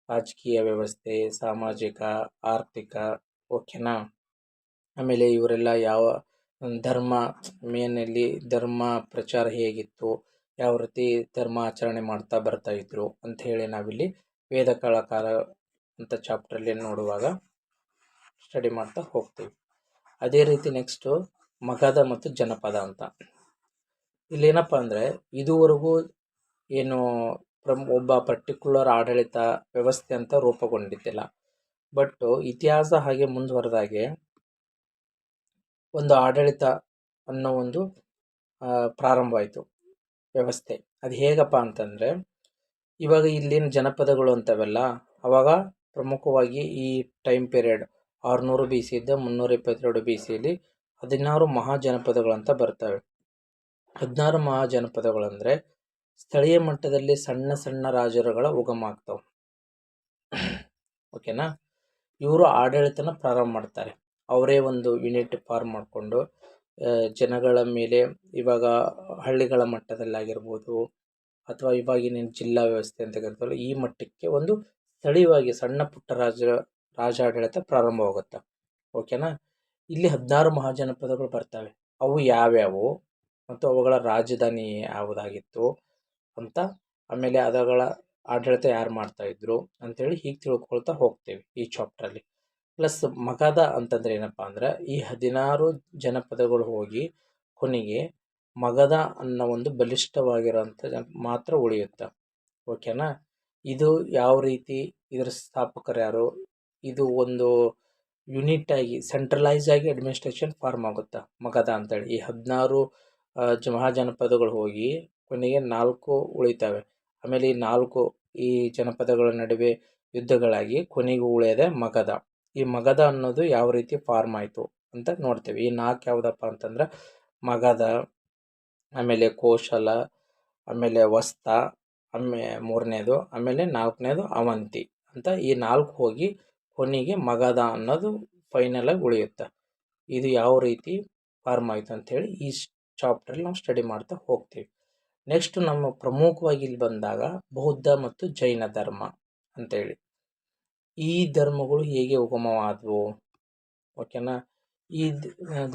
ರಾಜಕೀಯ ವ್ಯವಸ್ಥೆ, ಸಾಮಾಜಿಕ, ಆರ್ಥಿಕ ಓಕೆನಾ ಆಮೇಲೆ ಇವರೆಲ್ಲ ಯಾವ ಧರ್ಮ, ಮೇನಲ್ಲಿ ಧರ್ಮ ಪ್ರಚಾರ ಹೇಗಿತ್ತು? ಯಾವ ರೀತಿ ಧರ್ಮ ಆಚರಣೆ ಮಾಡ್ತಾ ಬರ್ತಾ ಇದ್ರು ಅಂತ ಹೇಳಿ ನಾವಿಲ್ಲಿ ವೇದಕಾಲ ಕಾಲ ಅಂತ ಚಾಪ್ಟ್ರಲ್ಲಿ ನೋಡುವಾಗ ಸ್ಟಡಿ ಮಾಡ್ತಾ ಹೋಗ್ತೀವಿ. ಅದೇ ರೀತಿ ನೆಕ್ಸ್ಟು ಮಗಧ ಮತ್ತು ಜನಪದ ಅಂತ. ಇಲ್ಲೇನಪ್ಪ ಅಂದರೆ ಇದುವರೆಗೂ ಏನು ಪ್ರಮ್, ಒಬ್ಬ ಪರ್ಟಿಕ್ಯುಲರ್ ಆಡಳಿತ ವ್ಯವಸ್ಥೆ ಅಂತ ರೂಪುಗೊಂಡಿದ್ದಿಲ್ಲ. ಬಟ್ಟು ಇತಿಹಾಸ ಹಾಗೆ ಮುಂದುವರೆದಾಗೆ ಒಂದು ಆಡಳಿತ ಅನ್ನೋ ಒಂದು ಪ್ರಾರಂಭವಾಯಿತು ವ್ಯವಸ್ಥೆ. ಅದು ಹೇಗಪ್ಪ ಅಂತಂದರೆ, ಇವಾಗ ಇಲ್ಲಿನ ಜನಪದಗಳು ಅಂತವೆಲ್ಲ, ಅವಾಗ ಪ್ರಮುಖವಾಗಿ ಈ ಟೈಮ್ ಪೀರಿಯಡ್ ಆರುನೂರು ಬಿ ಸಿಯಿಂದ ಮುನ್ನೂರ ಇಪ್ಪತ್ತೆರಡು ಬಿ ಸಿಯಲ್ಲಿ ಹದಿನಾರು ಮಹಾಜನಪದಗಳಂತ ಬರ್ತವೆ. ಹದಿನಾರು ಮಹಾಜನಪದಗಳಂದರೆ ಸ್ಥಳೀಯ ಮಟ್ಟದಲ್ಲಿ ಸಣ್ಣ ಸಣ್ಣ ರಾಜರುಗಳ ಉಗಮ ಆಗ್ತವೆ. ಓಕೆನಾ ಇವರು ಆಡಳಿತನ ಪ್ರಾರಂಭ ಮಾಡ್ತಾರೆ. ಅವರೇ ಒಂದು ಯೂನಿಟ್ ಫಾರ್ಮ್ ಮಾಡಿಕೊಂಡು ಜನಗಳ ಮೇಲೆ ಇವಾಗ ಹಳ್ಳಿಗಳ ಮಟ್ಟದಲ್ಲಾಗಿರ್ಬೋದು, ಅಥವಾ ಇವಾಗಿನ ಜಿಲ್ಲಾ ವ್ಯವಸ್ಥೆ ಅಂತ ಕರಿತೀವಲ್ಲ, ಈ ಮಟ್ಟಕ್ಕೆ ಒಂದು ಸ್ಥಳೀಯವಾಗಿ ಸಣ್ಣ ಪುಟ್ಟ ರಾಜ, ರಾಜಾಡಳಿತ ಪ್ರಾರಂಭವಾಗುತ್ತೆ ಓಕೆನಾ ಇಲ್ಲಿ ಹದಿನಾರು ಮಹಾಜನಪದಗಳು ಬರ್ತವೆ. ಅವು ಯಾವ್ಯಾವು? ಮತ್ತು ಅವುಗಳ ರಾಜಧಾನಿ ಯಾವುದಾಗಿತ್ತು? ಅಂತ. ಆಮೇಲೆ ಅದಗಳ ಆಡಳಿತ ಯಾರು ಮಾಡ್ತಾಯಿದ್ರು ಅಂಥೇಳಿ ಹೀಗೆ ತಿಳ್ಕೊಳ್ತಾ ಹೋಗ್ತೇವೆ ಈ ಚಾಪ್ಟ್ರಲ್ಲಿ ಪ್ಲಸ್ ಮಗಧ ಅಂತಂದ್ರೆ ಏನಪ್ಪ ಅಂದ್ರೆ ಈ ಹದಿನಾರು ಜನಪದಗಳು ಹೋಗಿ ಕೊನೆಗೆ ಮಗಧ ಅನ್ನೋ ಒಂದು ಬಲಿಷ್ಠವಾಗಿರೋಂಥ ಮಾತ್ರ ಉಳಿಯುತ್ತೆ. ಓಕೆನಾ ಇದು ಯಾವ ರೀತಿ ಇದರ ಸ್ಥಾಪಕರು ಯಾರು? ಇದು ಒಂದು ಯೂನಿಟ್ ಆಗಿ ಸೆಂಟ್ರಲೈಸ್ ಆಗಿ ಅಡ್ಮಿನಿಸ್ಟ್ರೇಷನ್ ಫಾರ್ಮ್ ಆಗುತ್ತೆ ಮಗಧ ಅಂತೇಳಿ. ಈ ಹದಿನಾರು ಮಹಾಜನಪದಗಳು ಹೋಗಿ ಕೊನೆಗೆ ನಾಲ್ಕು ಉಳಿತವೆ. ಆಮೇಲೆ ಈ ನಾಲ್ಕು ಈ ಜನಪದಗಳ ನಡುವೆ ಯುದ್ಧಗಳಾಗಿ ಕೊನೆಗೂ ಉಳಿಯೋದೆ ಮಗಧ. ಈ ಮಗಧ ಅನ್ನೋದು ಯಾವ ರೀತಿ ಫಾರ್ಮ್ ಆಯಿತು ಅಂತ ನೋಡ್ತೇವೆ. ಈ ನಾಲ್ಕು ಯಾವುದಪ್ಪ ಅಂತಂದ್ರೆ ಮಗಧ, ಆಮೇಲೆ ಕೋಶಲ, ಆಮೇಲೆ ವಸ್ತ, ಆಮೇ ಮೂರನೇದು, ಆಮೇಲೆ ನಾಲ್ಕನೇದು ಅವಂತಿ ಅಂತ ಈ ನಾಲ್ಕು ಹೋಗಿ ಕೊನೆಗೆ ಮಗಧ ಅನ್ನೋದು ಫೈನಲ್ ಆಗಿ ಉಳಿಯುತ್ತೆ. ಇದು ಯಾವ ರೀತಿ ಫಾರ್ಮ್ ಆಯಿತು ಅಂಥೇಳಿ ಈ ಚಾಪ್ಟ್ರಲ್ಲಿ ನಾವು ಸ್ಟಡಿ ಮಾಡ್ತಾ ಹೋಗ್ತೀವಿ. ನೆಕ್ಸ್ಟ್ ನಮ್ಮ ಪ್ರಮುಖವಾಗಿ ಇಲ್ಲಿ ಬಂದಾಗ ಬೌದ್ಧ ಮತ್ತು ಜೈನ ಧರ್ಮ ಅಂತೇಳಿ. ಈ ಧರ್ಮಗಳು ಹೇಗೆ ಉಗಮವಾದವು? ಓಕೆನಾ ಈ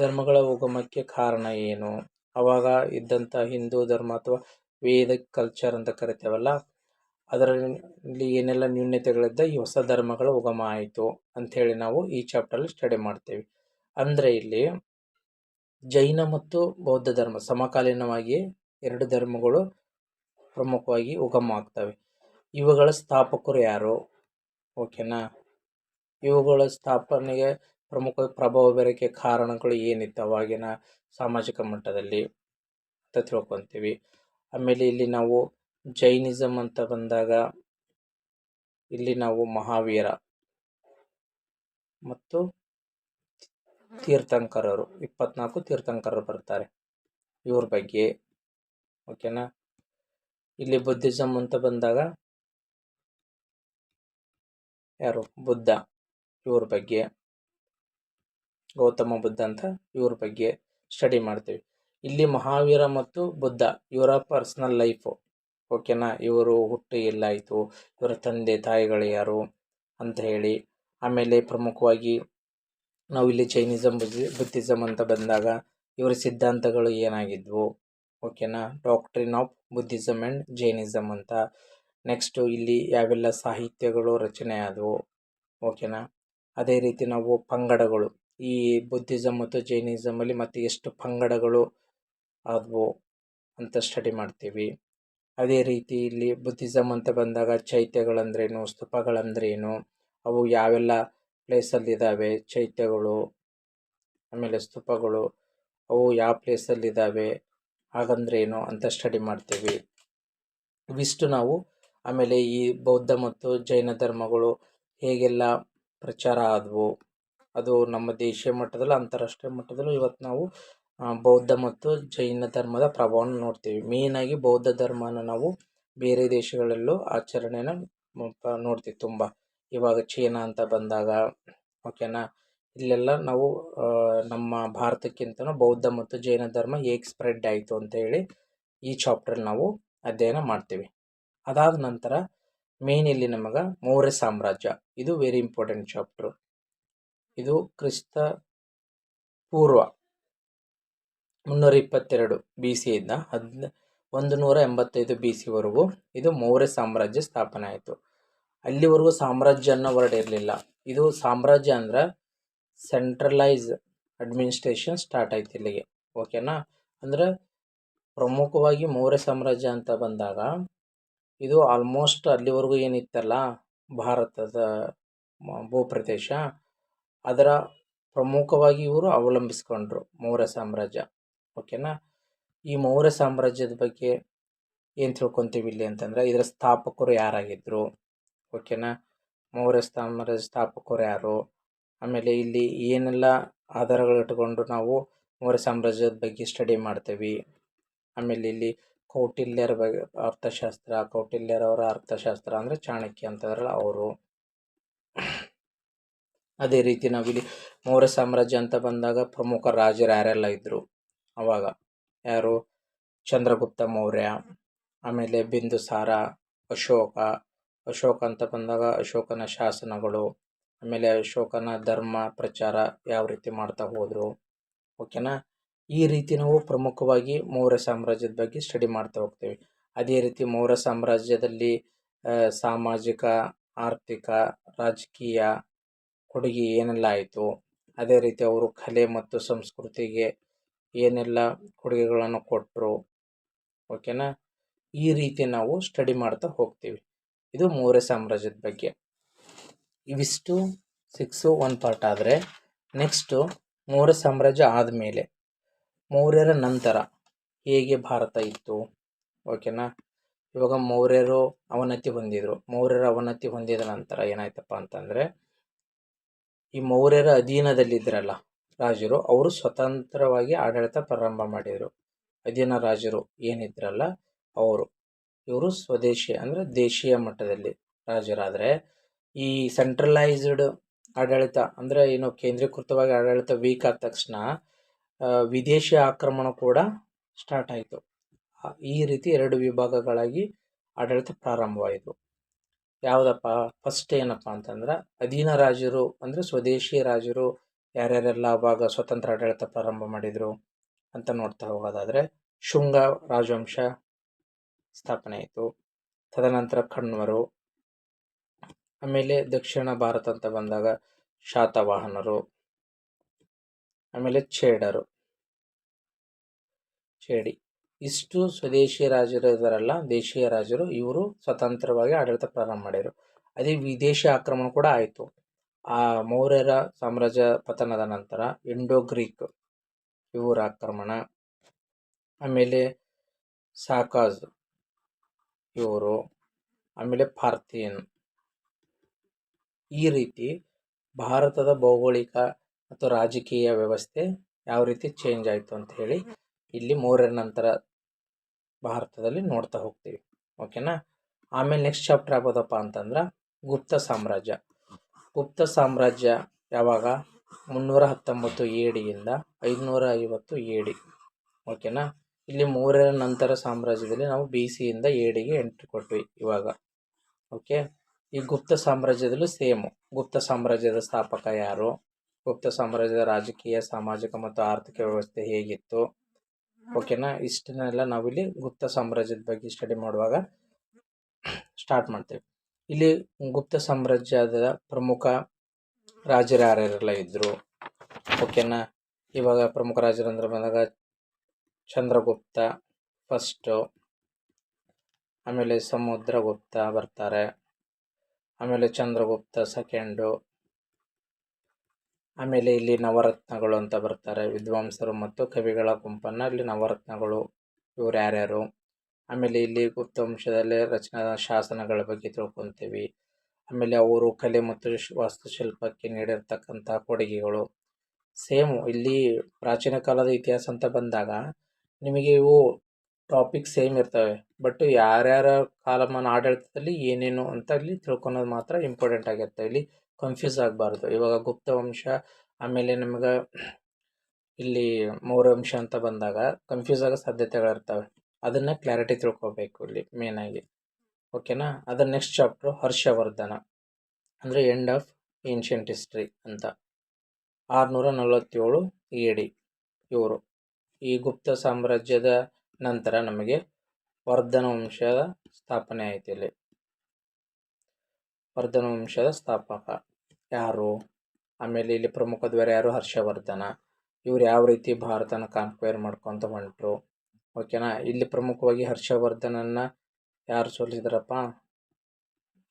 ಧರ್ಮಗಳ ಉಗಮಕ್ಕೆ ಕಾರಣ ಏನು? ಅವಾಗ ಇದ್ದಂಥ ಹಿಂದೂ ಧರ್ಮ ಅಥವಾ ವೇದ ಕಲ್ಚರ್ ಅಂತ ಕರಿತೇವಲ್ಲ, ಅದರಲ್ಲಿ ಏನೆಲ್ಲ ನ್ಯೂನ್ಯತೆಗಳಿದ್ದ ಈ ಹೊಸ ಧರ್ಮಗಳ ಉಗಮ ಆಯಿತು ಅಂಥೇಳಿ ನಾವು ಈ ಚಾಪ್ಟರಲ್ಲಿ ಸ್ಟಡಿ ಮಾಡ್ತೇವೆ. ಅಂದರೆ ಇಲ್ಲಿ ಜೈನ ಮತ್ತು ಬೌದ್ಧ ಧರ್ಮ ಸಮಕಾಲೀನವಾಗಿ ಎರಡು ಧರ್ಮಗಳು ಪ್ರಮುಖವಾಗಿ ಉಗಮ ಆಗ್ತವೆ ಇವುಗಳ ಸ್ಥಾಪಕರು ಯಾರು? ಓಕೆನಾ ಇವುಗಳ ಸ್ಥಾಪನೆಗೆ ಪ್ರಮುಖ ಪ್ರಭಾವ ಬೀರೋಕ್ಕೆ ಕಾರಣಗಳು ಏನಿತ್ತು ಅವಾಗಿನ ಸಾಮಾಜಿಕ ಮಟ್ಟದಲ್ಲಿ ಅಂತ ತಿಳ್ಕೊತೀವಿ. ಆಮೇಲೆ ಇಲ್ಲಿ ನಾವು ಜೈನಿಸಮ್ ಅಂತ ಬಂದಾಗ ಇಲ್ಲಿ ನಾವು ಮಹಾವೀರ ಮತ್ತು ತೀರ್ಥಂಕರರು, ಇಪ್ಪತ್ನಾಲ್ಕು ತೀರ್ಥಂಕರರು ಬರ್ತಾರೆ. ಇವ್ರ ಬಗ್ಗೆ ಓಕೆನಾ? ಇಲ್ಲಿ ಬುದ್ಧಿಸಮ್ ಅಂತ ಬಂದಾಗ ಯಾರು? ಬುದ್ಧ, ಇವ್ರ ಬಗ್ಗೆ. ಗೌತಮ ಬುದ್ಧ ಅಂತ ಇವ್ರ ಬಗ್ಗೆ ಸ್ಟಡಿ ಮಾಡ್ತೀವಿ. ಇಲ್ಲಿ ಮಹಾವೀರ ಮತ್ತು ಬುದ್ಧ, ಇವರ ಪರ್ಸ್ನಲ್ ಲೈಫು ಓಕೆನಾ? ಇವರು ಹುಟ್ಟು ಎಲ್ಲಾಯಿತು, ಇವರ ತಂದೆ ತಾಯಿಗಳು ಯಾರು ಅಂತ ಹೇಳಿ. ಆಮೇಲೆ ಪ್ರಮುಖವಾಗಿ ನಾವು ಇಲ್ಲಿ ಜೈನಿಸಮ್ ಬುದ್ಧಿ, ಬುದ್ಧಿಸಮ್ ಅಂತ ಬಂದಾಗ ಇವರ ಸಿದ್ಧಾಂತಗಳು ಏನಾಗಿದ್ವು? ಓಕೆನಾ? Doctrine of Buddhism and Jainism ಅಂತ. ನೆಕ್ಸ್ಟು ಇಲ್ಲಿ ಯಾವೆಲ್ಲ ಸಾಹಿತ್ಯಗಳು ರಚನೆ ಆದವು? ಓಕೆನಾ? ಅದೇ ರೀತಿ ನಾವು ಪಂಗಡಗಳು. ಈ ಬುದ್ಧಿಸಮ್ ಮತ್ತು ಜೈನಿಸಮಲ್ಲಿ ಮತ್ತು ಎಷ್ಟು ಪಂಗಡಗಳು ಆದವು ಅಂತ ಸ್ಟಡಿ ಮಾಡ್ತೀವಿ. ಅದೇ ರೀತಿ ಇಲ್ಲಿ ಬುದ್ಧಿಸಮ್ ಅಂತ ಬಂದಾಗ ಚೈತ್ಯಗಳಂದ್ರೇನು? ಸ್ತೂಪಗಳಂದ್ರೇನು? ಅವು ಯಾವೆಲ್ಲ ಪ್ಲೇಸಲ್ಲಿದ್ದಾವೆ ಚೈತ್ಯಗಳು, ಆಮೇಲೆ ಸ್ತೂಪಗಳು, ಅವು ಯಾವ ಪ್ಲೇಸಲ್ಲಿದ್ದಾವೆ ಹಾಗಂದ್ರೇನು ಅಂತ ಸ್ಟಡಿ ಮಾಡ್ತೀವಿ. ಇವಿಷ್ಟು ನಾವು, ಆಮೇಲೆ ಈ ಬೌದ್ಧ ಮತ್ತು ಜೈನ ಧರ್ಮಗಳು ಹೇಗೆಲ್ಲ ಪ್ರಚಾರ ಆದವು, ಅದು ನಮ್ಮ ದೇಶೀಯ ಮಟ್ಟದಲ್ಲೂ ಅಂತಾರಾಷ್ಟ್ರೀಯ ಮಟ್ಟದಲ್ಲೂ ಇವತ್ತು ನಾವು ಬೌದ್ಧ ಮತ್ತು ಜೈನ ಧರ್ಮದ ಪ್ರಭಾವವನ್ನು ನೋಡ್ತೀವಿ. ಮೇಯ್ನಾಗಿ ಬೌದ್ಧ ಧರ್ಮನ ನಾವು ಬೇರೆ ದೇಶಗಳಲ್ಲೂ ಆಚರಣೆನ ನೋಡ್ತೀವಿ ತುಂಬ. ಇವಾಗ ಚೀನಾ ಅಂತ ಬಂದಾಗ ಓಕೆನಾ ಇಲ್ಲೆಲ್ಲ ನಾವು ನಮ್ಮ ಭಾರತಕ್ಕಿಂತನೂ ಬೌದ್ಧ ಮತ್ತು ಜೈನ ಧರ್ಮ ಹೇಗೆ ಸ್ಪ್ರೆಡ್ ಆಯಿತು ಅಂತ ಹೇಳಿ ಈ ಚಾಪ್ಟ್ರಲ್ಲಿ ನಾವು ಅಧ್ಯಯನ ಮಾಡ್ತೀವಿ. ಅದಾದ ನಂತರ ಮೇನ್ ಇಲ್ಲಿ ನಮಗೆ ಮೌರ್ಯ ಸಾಮ್ರಾಜ್ಯ. ಇದು ವೆರಿ ಇಂಪಾರ್ಟೆಂಟ್ ಚಾಪ್ಟರ್ ಇದು ಕ್ರಿಸ್ತ ಪೂರ್ವ ಮುನ್ನೂರ ಇಪ್ಪತ್ತೆರಡು ಬಿ ಸಿಯಿಂದ ಹದ್ ಒಂದು ನೂರ ಎಂಬತ್ತೈದು ಬಿ ಸಿವರೆಗೂ ಇದು ಮೌರ್ಯ ಸಾಮ್ರಾಜ್ಯ ಸ್ಥಾಪನೆ ಆಯಿತು. ಅಲ್ಲಿವರೆಗೂ ಸಾಮ್ರಾಜ್ಯ ಅನ್ನೋ ವರ್ಡ್ ಇರಲಿಲ್ಲ. ಇದು ಸಾಮ್ರಾಜ್ಯ ಅಂದ್ರೆ ಸೆಂಟ್ರಲೈಸ್ ಅಡ್ಮಿನಿಸ್ಟ್ರೇಷನ್ ಸ್ಟಾರ್ಟ್ ಆಯ್ತು ಇಲ್ಲಿಗೆ. ಓಕೆನಾ ಅಂದರೆ ಪ್ರಮುಖವಾಗಿ ಮೌರ್ಯ ಸಾಮ್ರಾಜ್ಯ ಅಂತ ಬಂದಾಗ ಇದು ಆಲ್ಮೋಸ್ಟ್ ಅಲ್ಲಿವರೆಗೂ ಏನಿತ್ತಲ್ಲ, ಭಾರತದ ಭೂಪ್ರದೇಶ. ಅದರ ಪ್ರಮುಖವಾಗಿ ಇವರು ಅವಲಂಬಿಸ್ಕೊಂಡ್ರು ಮೌರ್ಯ ಸಾಮ್ರಾಜ್ಯ. ಓಕೆನಾ ಈ ಮೌರ್ಯ ಸಾಮ್ರಾಜ್ಯದ ಬಗ್ಗೆ ಏನು ತಿಳ್ಕೊತೀವಿ ಇಲ್ಲಿ ಅಂತಂದರೆ ಇದರ ಸ್ಥಾಪಕರು ಯಾರಾಗಿದ್ದರು ಓಕೆನಾ ಮೌರ್ಯ ಸಾಮ್ರಾಜ್ಯ ಸ್ಥಾಪಕರು ಯಾರು? ಆಮೇಲೆ ಇಲ್ಲಿ ಏನೆಲ್ಲ ಆಧಾರಗಳು ಇಟ್ಕೊಂಡು ನಾವು ಮೌರ್ಯ ಸಾಮ್ರಾಜ್ಯದ ಬಗ್ಗೆ ಸ್ಟಡಿ ಮಾಡ್ತೇವೆ. ಆಮೇಲೆ ಇಲ್ಲಿ ಕೌಟಿಲ್ಯರ ಬಗ್ಗೆ ಅರ್ಥಶಾಸ್ತ್ರ ಕೌಟಿಲ್ಯರವರ ಅರ್ಥಶಾಸ್ತ್ರ ಅಂದರೆ ಚಾಣಕ್ಯ ಅಂತಂದ್ರಲ್ಲ ಅವರು. ಅದೇ ರೀತಿ ನಾವಿಲ್ಲಿ ಮೌರ್ಯ ಸಾಮ್ರಾಜ್ಯ ಅಂತ ಬಂದಾಗ ಪ್ರಮುಖ ರಾಜರು ಯಾರೆಲ್ಲ ಇದ್ದರು ಅವಾಗ ಯಾರು? ಚಂದ್ರಗುಪ್ತ ಮೌರ್ಯ, ಆಮೇಲೆ ಬಿಂದುಸಾರ, ಅಶೋಕ ಅಶೋಕ ಅಂತ ಬಂದಾಗ ಅಶೋಕನ ಶಾಸನಗಳು. ಆಮೇಲೆ ಅಶೋಕನ ಧರ್ಮ ಪ್ರಚಾರ ಯಾವ ರೀತಿ ಮಾಡ್ತಾ ಹೋದರು ಓಕೆನಾ ಈ ರೀತಿ ನಾವು ಪ್ರಮುಖವಾಗಿ ಮೌರ್ಯ ಸಾಮ್ರಾಜ್ಯದ ಬಗ್ಗೆ ಸ್ಟಡಿ ಮಾಡ್ತಾ ಹೋಗ್ತೇವೆ. ಅದೇ ರೀತಿ ಮೌರ್ಯ ಸಾಮ್ರಾಜ್ಯದಲ್ಲಿ ಸಾಮಾಜಿಕ, ಆರ್ಥಿಕ, ರಾಜಕೀಯ ಕೊಡುಗೆ ಏನೆಲ್ಲ ಆಯಿತು, ಅದೇ ರೀತಿ ಅವರು ಕಲೆ ಮತ್ತು ಸಂಸ್ಕೃತಿಗೆ ಏನೆಲ್ಲ ಕೊಡುಗೆಗಳನ್ನು ಕೊಟ್ಟರು ಓಕೆನಾ ಈ ರೀತಿ ನಾವು ಸ್ಟಡಿ ಮಾಡ್ತಾ ಹೋಗ್ತೀವಿ. ಇದು ಮೌರ್ಯ ಸಾಮ್ರಾಜ್ಯದ ಬಗ್ಗೆ. ಇವಿಷ್ಟು ಸಿಕ್ಸು ಒನ್ ಪಾರ್ಟ್ ಆದರೆ ನೆಕ್ಸ್ಟು ಮೌರ್ಯ ಸಾಮ್ರಾಜ್ಯ ಆದಮೇಲೆ ಮೌರ್ಯರ ನಂತರ ಹೇಗೆ ಭಾರತ ಇತ್ತು? ಓಕೆನಾ ಇವಾಗ ಮೌರ್ಯರು ಅವನತಿ ಹೊಂದಿದರು. ಮೌರ್ಯರ ಅವನತಿ ಹೊಂದಿದ ನಂತರ ಏನಾಯ್ತಪ್ಪ ಅಂತಂದರೆ, ಈ ಮೌರ್ಯರ ಅಧೀನದಲ್ಲಿದ್ದರಲ್ಲ ರಾಜರು, ಅವರು ಸ್ವತಂತ್ರವಾಗಿ ಆಡಳಿತ ಪ್ರಾರಂಭ ಮಾಡಿದರು. ಅಧೀನ ರಾಜರು ಏನಿದ್ರಲ್ಲ, ಅವರು. ಇವರು ಸ್ವದೇಶಿ ಅಂದರೆ ದೇಶೀಯ ಮಟ್ಟದಲ್ಲಿ ರಾಜರಾದರೆ ಈ ಸೆಂಟ್ರಲೈಸ್ಡ್ ಆಡಳಿತ ಅಂದರೆ ಏನು ಕೇಂದ್ರೀಕೃತವಾಗಿ ಆಡಳಿತ ವೀಕ್ ಆದ ತಕ್ಷಣ ವಿದೇಶಿ ಆಕ್ರಮಣ ಕೂಡ ಸ್ಟಾರ್ಟ್ ಆಯಿತು. ಈ ರೀತಿ ಎರಡು ವಿಭಾಗಗಳಾಗಿ ಆಡಳಿತ ಪ್ರಾರಂಭವಾಯಿತು. ಯಾವುದಪ್ಪ? ಫಸ್ಟ್ ಏನಪ್ಪ ಅಂತಂದ್ರೆ, ಅಧೀನ ರಾಜರು ಅಂದರೆ ಸ್ವದೇಶಿ ರಾಜರು ಯಾರ್ಯಾರೆಲ್ಲ ಭಾಗ ಸ್ವತಂತ್ರ ಆಡಳಿತ ಪ್ರಾರಂಭ ಮಾಡಿದರು ಅಂತ ನೋಡ್ತಾ ಹೋಗೋದಾದರೆ, ಶುಂಗ ರಾಜವಂಶ ಸ್ಥಾಪನೆ ಆಯಿತು. ತದನಂತರ ಕಣ್ವರು ಆಮೇಲೆ ದಕ್ಷಿಣ ಭಾರತ ಅಂತ ಬಂದಾಗ ಶಾತವಾಹನರು, ಆಮೇಲೆ ಛೇಡರು. ಛೇಡಿ. ಇಷ್ಟು ಸ್ವದೇಶಿ ರಾಜರು ಇದಾರಲ್ಲ ದೇಶೀಯ ರಾಜರು ಇವರು ಸ್ವತಂತ್ರವಾಗಿ ಆಡಳಿತ ಪ್ರಾರಂಭ ಮಾಡಿದರು. ಅದೇ ವಿದೇಶಿ ಆಕ್ರಮಣ ಕೂಡ ಆಯಿತು. ಆ ಮೌರ್ಯರ ಸಾಮ್ರಾಜ್ಯ ಪತನದ ನಂತರ ಇಂಡೋ ಗ್ರೀಕ್ ಇವರ ಆಕ್ರಮಣ, ಆಮೇಲೆ ಸಾಕಾಜ್ ಇವರು, ಆಮೇಲೆ ಪಾರ್ಥಿಯನ್ ಈ ರೀತಿ ಭಾರತದ ಭೌಗೋಳಿಕ ಮತ್ತು ರಾಜಕೀಯ ವ್ಯವಸ್ಥೆ ಯಾವ ರೀತಿ ಚೇಂಜ್ ಆಯಿತು ಅಂತ ಹೇಳಿ ಇಲ್ಲಿ ಮೂರರ ನಂತರ ಭಾರತದಲ್ಲಿ ನೋಡ್ತಾ ಹೋಗ್ತೀವಿ. ಓಕೆನಾ ಆಮೇಲೆ ನೆಕ್ಸ್ಟ್ ಚಾಪ್ಟರ್ ಆಗೋದಪ್ಪ ಅಂತಂದ್ರೆ ಗುಪ್ತ ಸಾಮ್ರಾಜ್ಯ. ಗುಪ್ತ ಸಾಮ್ರಾಜ್ಯ ಯಾವಾಗ? ಮುನ್ನೂರ ಹತ್ತೊಂಬತ್ತು ಎ ಡಿಯಿಂದ ಐದುನೂರ ಐವತ್ತು ಎ ಡಿ. ಓಕೆನಾ ಇಲ್ಲಿ ಮೂರರ ನಂತರ ಸಾಮ್ರಾಜ್ಯದಲ್ಲಿ ನಾವು ಬಿ ಸಿಯಿಂದ ಎ ಡಿಗೆ ಎಂಟ್ರಿ ಕೊಟ್ವಿ ಇವಾಗ. ಓಕೆ ಈ ಗುಪ್ತ ಸಾಮ್ರಾಜ್ಯದಲ್ಲೂ ಸೇಮು. ಗುಪ್ತ ಸಾಮ್ರಾಜ್ಯದ ಸ್ಥಾಪಕ ಯಾರು? ಗುಪ್ತ ಸಾಮ್ರಾಜ್ಯದ ರಾಜಕೀಯ, ಸಾಮಾಜಿಕ ಮತ್ತು ಆರ್ಥಿಕ ವ್ಯವಸ್ಥೆ ಹೇಗಿತ್ತು? ಓಕೆನಾ ಇಷ್ಟನ್ನೆಲ್ಲ ನಾವಿಲ್ಲಿ ಗುಪ್ತ ಸಾಮ್ರಾಜ್ಯದ ಬಗ್ಗೆ ಸ್ಟಡಿ ಮಾಡುವಾಗ ಸ್ಟಾರ್ಟ್ ಮಾಡ್ತೇವೆ. ಇಲ್ಲಿ ಗುಪ್ತ ಸಾಮ್ರಾಜ್ಯದ ಪ್ರಮುಖ ರಾಜರು ಯಾರ್ಯಾರೆಲ್ಲ ಇದ್ದರು ಓಕೆನಾ ಇವಾಗ ಪ್ರಮುಖ ರಾಜರಂದ್ರೆ ಬಂದಾಗ ಚಂದ್ರಗುಪ್ತ ಫಸ್ಟು ಆಮೇಲೆ ಸಮುದ್ರಗುಪ್ತ ಬರ್ತಾರೆ. ಆಮೇಲೆ ಚಂದ್ರಗುಪ್ತ ಸೆಕೆಂಡು ಆಮೇಲೆ ಇಲ್ಲಿ ನವರತ್ನಗಳು ಅಂತ ಬರ್ತಾರೆ. ವಿದ್ವಾಂಸರು ಮತ್ತು ಕವಿಗಳ ಗುಂಪನ್ನು ಇಲ್ಲಿ ನವರತ್ನಗಳು. ಇವ್ರು ಯಾರ್ಯಾರು? ಆಮೇಲೆ ಇಲ್ಲಿ ಗುಪ್ತ ವಂಶದಲ್ಲಿ ರಚನಾ ಶಾಸನಗಳ ಬಗ್ಗೆ ತಿಳ್ಕೊತೀವಿ. ಆಮೇಲೆ ಅವರು ಕಲೆ ಮತ್ತು ವಾಸ್ತುಶಿಲ್ಪಕ್ಕೆ ನೀಡಿರ್ತಕ್ಕಂಥ ಕೊಡುಗೆಗಳು. ಸೇಮು ಇಲ್ಲಿ ಪ್ರಾಚೀನ ಕಾಲದ ಇತಿಹಾಸ ಅಂತ ಬಂದಾಗ ನಿಮಗೆ ಇವು ಟಾಪಿಕ್ ಸೇಮ್ ಇರ್ತವೆ. ಬಟ್ ಯಾರ್ಯಾರ ಕಾಲಮಾನ ಆಡಳಿತದಲ್ಲಿ ಏನೇನು ಅಂತ ಇಲ್ಲಿ ತಿಳ್ಕೊಳೋದು ಮಾತ್ರ ಇಂಪಾರ್ಟೆಂಟ್ ಆಗಿರುತ್ತೆ. ಇಲ್ಲಿ ಕನ್ಫ್ಯೂಸ್ ಆಗಬಾರ್ದು. ಇವಾಗ ಗುಪ್ತ ವಂಶ, ಆಮೇಲೆ ನಮ್ಗೆ ಇಲ್ಲಿ ಮೌರ್ಯ ವಂಶ ಅಂತ ಬಂದಾಗ ಕನ್ಫ್ಯೂಸ್ ಆಗೋ ಸಾಧ್ಯತೆಗಳಿರ್ತವೆ. ಅದನ್ನು ಕ್ಲಾರಿಟಿ ತಿಳ್ಕೊಬೇಕು ಇಲ್ಲಿ ಮೇನಾಗಿ ಓಕೆನಾ ಅದರ ನೆಕ್ಸ್ಟ್ ಚಾಪ್ಟ್ರು ಹರ್ಷವರ್ಧನ. ಅಂದರೆ ಎಂಡ್ ಆಫ್ ಏನ್ಷಿಯಂಟ್ ಹಿಸ್ಟ್ರಿ ಅಂತ. ಆರುನೂರ ನಲವತ್ತೇಳು ಎ ಡಿ ಇವರು. ಈ ಗುಪ್ತ ಸಾಮ್ರಾಜ್ಯದ ನಂತರ ನಮಗೆ ವರ್ಧನ ವಂಶದ ಸ್ಥಾಪನೆ ಆಯಿತು ಇಲ್ಲಿ. ವರ್ಧನ ವಂಶದ ಸ್ಥಾಪಕ ಯಾರು? ಆಮೇಲೆ ಇಲ್ಲಿ ಪ್ರಮುಖ ದ್ವಾರ ಯಾರು? ಹರ್ಷವರ್ಧನ. ಇವ್ರು ಯಾವ ರೀತಿ ಭಾರತನ ಕಾನ್ಕ್ವೇರ್ ಮಾಡ್ಕೊತ ಹೊಂಟರು? ಓಕೆನಾ ಇಲ್ಲಿ ಪ್ರಮುಖವಾಗಿ ಹರ್ಷವರ್ಧನನ್ನ ಯಾರು ಸೋಲಿಸಿದ್ರಪ್ಪ?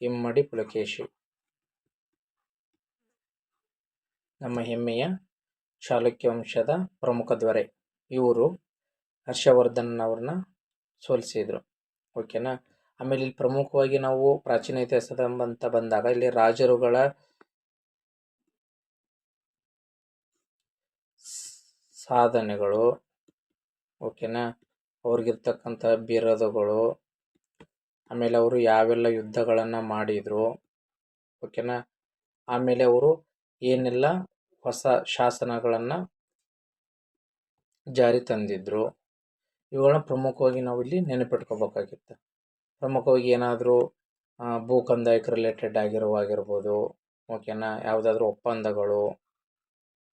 ಇಮ್ಮಡಿ ಪುಲಕೇಶಿ. ನಮ್ಮ ಹೆಮ್ಮೆಯ ಚಾಲುಕ್ಯ ವಂಶದ ಪ್ರಮುಖ ದೊರೆ ಇವರು. ಹರ್ಷವರ್ಧನವ್ರನ್ನ ಸೋಲಿಸಿದ್ರು. ಓಕೆನಾ? ಆಮೇಲೆ ಇಲ್ಲಿ ಪ್ರಮುಖವಾಗಿ ನಾವು ಪ್ರಾಚೀನ ಇತಿಹಾಸದ ಅಂತ ಬಂದಾಗ ಇಲ್ಲಿ ರಾಜರುಗಳ ಸಾಧನೆಗಳು, ಓಕೆನಾ? ಅವ್ರಿಗಿರ್ತಕ್ಕಂಥ ಬಿರದುಗಳು, ಆಮೇಲೆ ಅವರು ಯಾವೆಲ್ಲ ಯುದ್ಧಗಳನ್ನು ಮಾಡಿದರು, ಓಕೆನಾ? ಆಮೇಲೆ ಅವರು ಏನೆಲ್ಲ ಹೊಸ ಶಾಸನಗಳನ್ನು ಜಾರಿ ತಂದಿದ್ರು ಇವುಗಳನ್ನ ಪ್ರಮುಖವಾಗಿ ನಾವು ಇಲ್ಲಿ ನೆನಪಿಟ್ಕೋಬೇಕಾಗಿತ್ತು. ಪ್ರಮುಖವಾಗಿ ಏನಾದರೂ ಭೂಕಂದಾಯಕ್ಕೆ ರಿಲೇಟೆಡ್ ಆಗಿರುವಾಗಿರ್ಬೋದು ಓಕೆನಾ, ಯಾವುದಾದ್ರೂ ಒಪ್ಪಂದಗಳು,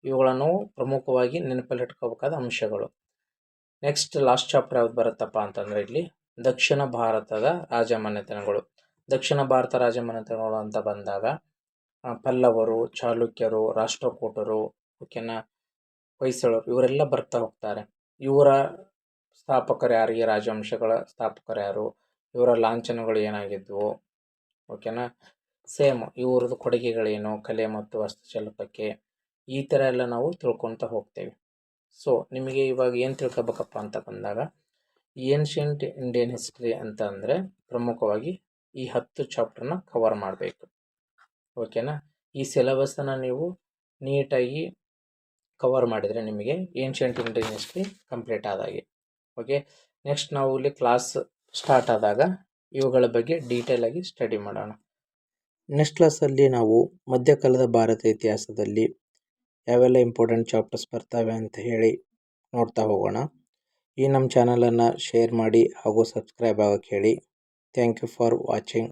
ಇವುಗಳನ್ನು ಪ್ರಮುಖವಾಗಿ ನೆನಪಲ್ಲಿಟ್ಕೋಬೇಕಾದ ಅಂಶಗಳು. ನೆಕ್ಸ್ಟ್ ಲಾಸ್ಟ್ ಚಾಪ್ಟರ್ ಯಾವ್ದು ಬರುತ್ತಪ್ಪ ಅಂತಂದರೆ ಇಲ್ಲಿ, ದಕ್ಷಿಣ ಭಾರತದ ರಾಜಮನೆತನಗಳು. ದಕ್ಷಿಣ ಭಾರತ ರಾಜಮನೆತನಗಳು ಅಂತ ಬಂದಾಗ ಪಲ್ಲವರು, ಚಾಲುಕ್ಯರು, ರಾಷ್ಟ್ರಕೂಟರು, ಓಕೆನಾ, ಹೊಯ್ಸಳರು, ಇವರೆಲ್ಲ ಬರ್ತಾ ಹೋಗ್ತಾರೆ. ಇವರ ಸ್ಥಾಪಕರು ಈ ರಾಜವಂಶಗಳ ಸ್ಥಾಪಕರು ಯಾರು? ಇವರ ಲಾಂಛನಗಳು ಏನಾಗಿದ್ವು? ಓಕೆನಾ ಸೇಮ್ ಇವ್ರದ್ದು ಕೊಡುಗೆಗಳೇನು? ಕಲೆ ಮತ್ತು ವಾಸ್ತುಶಿಲ್ಪಕ್ಕೆ ಈ ಥರ ಎಲ್ಲ ನಾವು ತಿಳ್ಕೊತ ಹೋಗ್ತೇವೆ. ಸೊ ನಿಮಗೆ ಇವಾಗ ಏನು ತಿಳ್ಕೊಬೇಕಪ್ಪ ಅಂತ ಬಂದಾಗ ಏನ್ಷಿಯಂಟ್ ಇಂಡಿಯನ್ ಹಿಸ್ಟ್ರಿ ಅಂತ ಅಂದರೆ ಪ್ರಮುಖವಾಗಿ ಈ ಹತ್ತು ಚಾಪ್ಟರ್ನ ಕವರ್ ಮಾಡಬೇಕು. ಓಕೆನಾ ಈ ಸಿಲೆಬಸ್ಸನ್ನು ನೀವು ನೀಟಾಗಿ ಕವರ್ ಮಾಡಿದರೆ ನಿಮಗೆ ಏನ್ಷಿಯಂಟ್ ಇಂಡಿಯನ್ ಹಿಸ್ಟ್ರಿ ಕಂಪ್ಲೀಟ್ ಆದಾಗೆ. ಓಕೆ ನೆಕ್ಸ್ಟ್ ನಾವು ಇಲ್ಲಿ ಕ್ಲಾಸ್ ಸ್ಟಾರ್ಟ್ ಆದಾಗ ಇವುಗಳ ಬಗ್ಗೆ ಡೀಟೇಲ್ ಆಗಿ ಸ್ಟಡಿ ಮಾಡೋಣ. ನೆಕ್ಸ್ಟ್ ಕ್ಲಾಸಲ್ಲಿ ನಾವು ಮಧ್ಯಕಾಲದ ಭಾರತ ಇತಿಹಾಸದಲ್ಲಿ ಯಾವೆಲ್ಲ ಇಂಪಾರ್ಟೆಂಟ್ ಚಾಪ್ಟರ್ಸ್ ಬರ್ತವೆ ಅಂತ ಹೇಳಿ ನೋಡ್ತಾ ಹೋಗೋಣ. ಈ ನಮ್ಮ ಚಾನಲನ್ನು ಶೇರ್ ಮಾಡಿ ಹಾಗೂ ಸಬ್ಸ್ಕ್ರೈಬ್ ಆಗೋಕ್ಕೆ ಹೇಳಿ. Thank you for watching